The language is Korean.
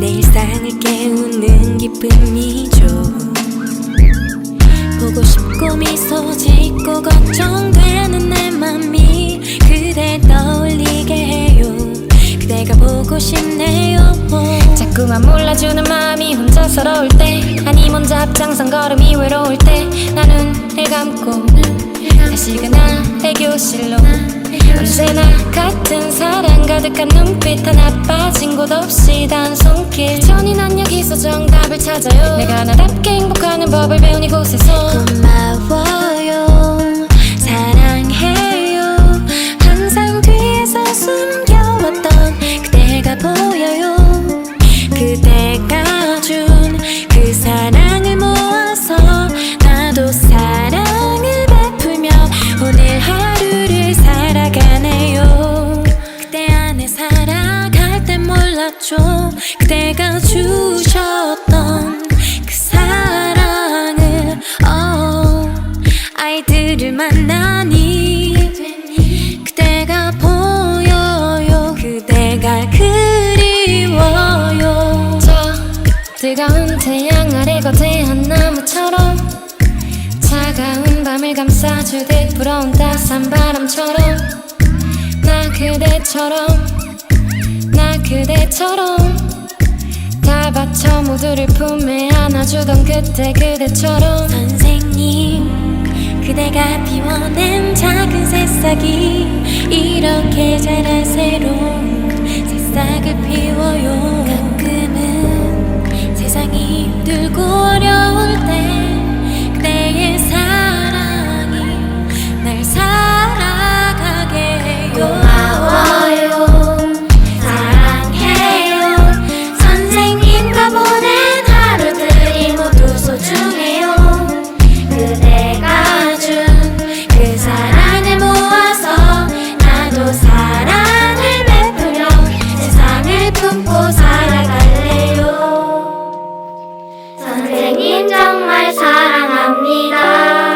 내 일상을 깨우는 기쁨이죠 싶고 미소 짓고 걱정되는 내 맘이 그댈 떠올리게 해요. 그대가 보고 싶네요 자꾸만 몰라주는 마음이 혼자 서러울 때 아니 혼자 앞장선 걸음이 외로울 때 나는 눈을 감고 다시 그날의 교실로. 언제나 같은 사랑 가득한 눈빛 하나 빠진 곳 없이 단 손길 찾아요. 내가 나답게 행복하는 법을 배운 이곳에서. 고마워요. 사랑해요. 항상 뒤에서 숨겨왔던 그대가 보여요. 그대가 준 그 사랑을 모아서 나도 사랑을 베풀며 오늘 하루를 살아가네요. 그대 안에 살아갈 땐 몰랐죠. 그대가 주셨 뜨거운 태양 아래 거대한 나무처럼 차가운 밤을 감싸주듯 불어온 따스한 바람처럼. 나 그대처럼 나 그대처럼. 다 바쳐 모두를 품에 안아주던 그때 그대처럼. 선생님 그대가 피워낸 작은 새싹이 이렇게 자라 새로운 새싹을 피워요 주님 정말 사랑합니다.